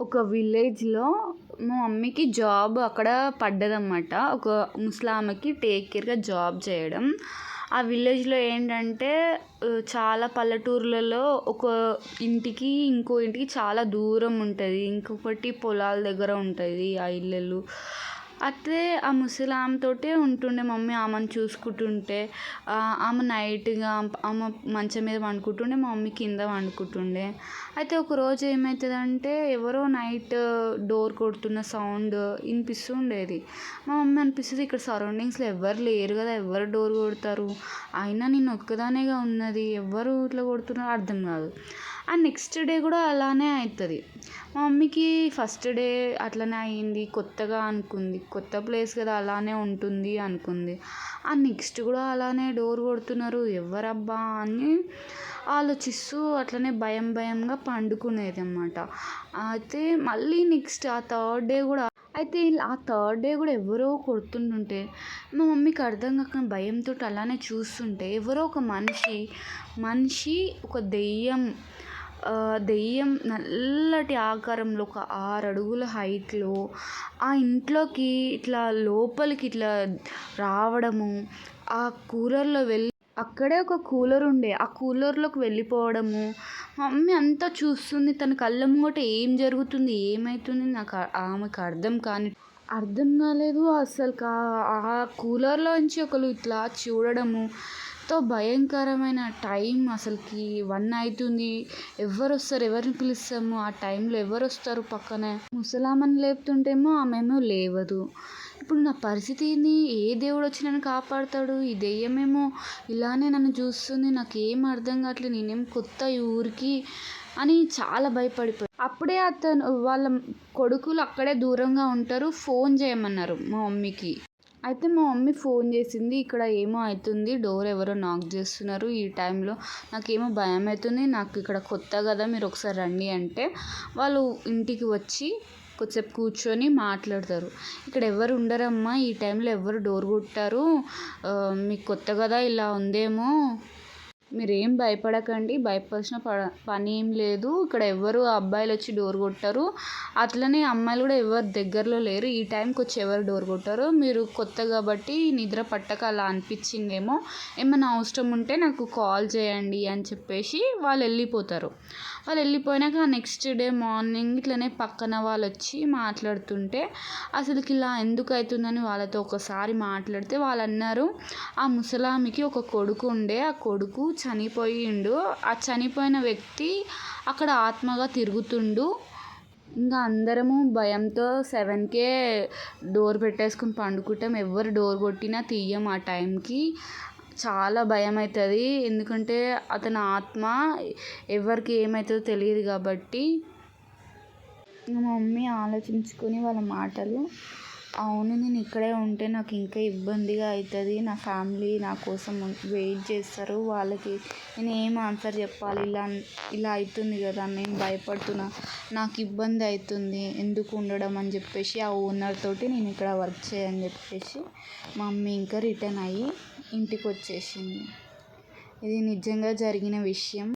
ఒక విలేజ్లో మా మమ్మీకి జాబ్ అక్కడ పడ్డదన్నమాట. ఒక ముసలామెకి టేక్ కేర్గా జాబ్ చేయడం. ఆ విలేజ్లో ఏంటంటే చాలా పల్లెటూర్లలో ఒక ఇంటికి ఇంకో ఇంటికి చాలా దూరం ఉంటుంది. ఇంకొకటి పొలాల దగ్గర ఉంటుంది ఆ ఇళ్ళు అయితే ఆ ముసలామెతోటే ఉంటుండే మమ్మీ ఆమెను చూసుకుంటుంటే ఆమె నైట్గా ఆమె మంచం మీద పండుకుంటుండే మా మమ్మీ కింద పండుకుంటుండే. అయితే ఒకరోజు ఏమవుతుందంటే ఎవరో నైట్ డోర్ కొడుతున్న సౌండ్ వినిపిస్తూ ఉండేది మా మమ్మీ అనిపిస్తుంది ఇక్కడ సరౌండింగ్స్లో ఎవ్వరు లేరు కదా ఎవరు డోర్ కొడతారు? అయినా నేను ఒక్కదానేగా ఉన్నది ఎవరు ఇట్లా కొడుతున్నారో అర్థం కాదు. ఆ నెక్స్ట్ డే కూడా అలానే అవుతుంది మా మమ్మీకి ఫస్ట్ డే అట్లనే అయింది. కొత్తగా అనుకుంది. కొత్త ప్లేస్ కదా అలానే ఉంటుంది అనుకుంది. ఆ నెక్స్ట్ కూడా అలానే డోర్ కొడుతున్నారు. ఎవరబ్బా అని ఆలోచిస్తూ అట్లనే భయం భయంగా పండుకునేది అనమాట అయితే మళ్ళీ నెక్స్ట్ ఆ థర్డ్ డే కూడా అయితే ఆ థర్డ్ డే కూడా ఎవరో కొడుతుంటుంటే మా మమ్మీకి అర్థం కాక భయంతో అలానే చూస్తుంటే ఎవరో ఒక మనిషి మనిషి ఒక దెయ్యం దెయ్యం నల్లటి ఆకారంలో ఒక ఆరు అడుగుల హైట్లో ఆ ఇంట్లోకి ఇట్లా లోపలికి ఇట్లా రావడము ఆ కూలర్లో వెళ్ళి అక్కడే ఒక కూలర్ ఉండే. ఆ కూలర్లోకి వెళ్ళిపోవడము. మమ్మీ అంతా చూస్తుంది తన కళ్ళ ముంగట ఏం జరుగుతుంది ఏమవుతుంది నాకు ఆమెకు అర్థం కాని అర్థం కాలేదు అసలు ఆ కూలర్లోంచి ఒకరు ఇట్లా చూడడము. ఎంతో భయంకరమైన టైం అసలుకి వన్ అవుతుంది ఎవరు వస్తారు ఎవరిని పిలుస్తాము? ఆ టైంలో ఎవరు వస్తారు పక్కనే? ముసలామని లేపుతుంటేమో ఆమెమో లేవదు. ఇప్పుడు నా పరిస్థితిని ఏ దేవుడు వచ్చి నన్ను కాపాడుతాడు? ఈ దెయ్యమేమో ఇలానే నన్ను చూస్తుంది. నాకు ఏం అర్థం కావట్లేదు. నేనేం కొత్త ఈ ఊరికి అని చాలా భయపడిపోయి అప్పుడే అతను వాళ్ళ కొడుకులు అక్కడే దూరంగా ఉంటారు. ఫోన్ చేయమన్నారు మా మమ్మీకి. అయితే మా మమ్మీ ఫోన్ చేసింది ఇక్కడ ఏమో అవుతుంది డోర్ ఎవరో నాక్ చేస్తున్నారు ఈ టైంలో. నాకేమో భయం అవుతుంది నాకు ఇక్కడ కొత్త కదా మీరు ఒకసారి రండి అంటే వాళ్ళు ఇంటికి వచ్చి కొద్దిసేపు కూర్చొని మాట్లాడతారు. ఇక్కడ ఎవరు ఉండరమ్మా ఈ టైంలో ఎవరు డోర్ కొట్టారు? మీకు కొత్త కదా ఇలా ఉందేమో మీరేం భయపడకండి. భయపడాల్సిన పని ఏం లేదు. ఇక్కడ ఎవరు అబ్బాయిలు వచ్చి డోర్ కొట్టరు. అట్లనే అమ్మాయిలు కూడా ఎవరు దగ్గరలో లేరు. ఈ టైంకి వచ్చి ఎవరు డోర్ కొట్టరు. మీరు కొత్త కాబట్టి నిద్ర పట్టక అలా అనిపించిందేమో. ఏమైనా అవసరం ఉంటే నాకు కాల్ చేయండి అని చెప్పేసి వాళ్ళు వెళ్ళిపోతారు. వాళ్ళు వెళ్ళిపోయినాక నెక్స్ట్ డే మార్నింగ్ ఇట్లనే పక్కన వాళ్ళు వచ్చి మాట్లాడుతుంటే అసలుకి ఇలా ఎందుకు అవుతుందని వాళ్ళతో ఒకసారి మాట్లాడితే వాళ్ళు అన్నారు ఆ ముసలామికి ఒక కొడుకు ఉండే. ఆ కొడుకు చనిపోయిండు. ఆ చనిపోయిన వ్యక్తి అక్కడ ఆత్మగా తిరుగుతుండు. ఇంకా అందరము భయంతో సెవెన్కే డోర్ పెట్టేసుకుని పండుకుంటాం. ఎవరు డోర్ కొట్టినా తీయం ఆ టైంకి. చాలా భయం అవుతుంది ఎందుకంటే అతని ఆత్మ ఎవరికి ఏమవుతుందో తెలియదు కాబట్టి. మా మమ్మీ ఆలోచించుకొని వాళ్ళ మాటలు అవును నేను ఇక్కడే ఉంటే నాకు ఇంకా ఇబ్బందిగా అవుతుంది నా ఫ్యామిలీ నా కోసం వెయిట్ చేస్తారు. వాళ్ళకి నేను ఏం ఆన్సర్ చెప్పాలి? ఇలా ఇలా అవుతుంది కదా నేను భయపడుతున్నా. నాకు ఇబ్బంది అవుతుంది ఎందుకు ఉండడం అని చెప్పేసి ఆ ఓనర్ తోటి నేను ఇక్కడ వర్క్ చేయని చెప్పేసి మా మమ్మీ ఇంకా రిటర్న్ అయ్యి ఇంటికి వచ్చేసింది. ఇది నిజంగా జరిగిన విషయం.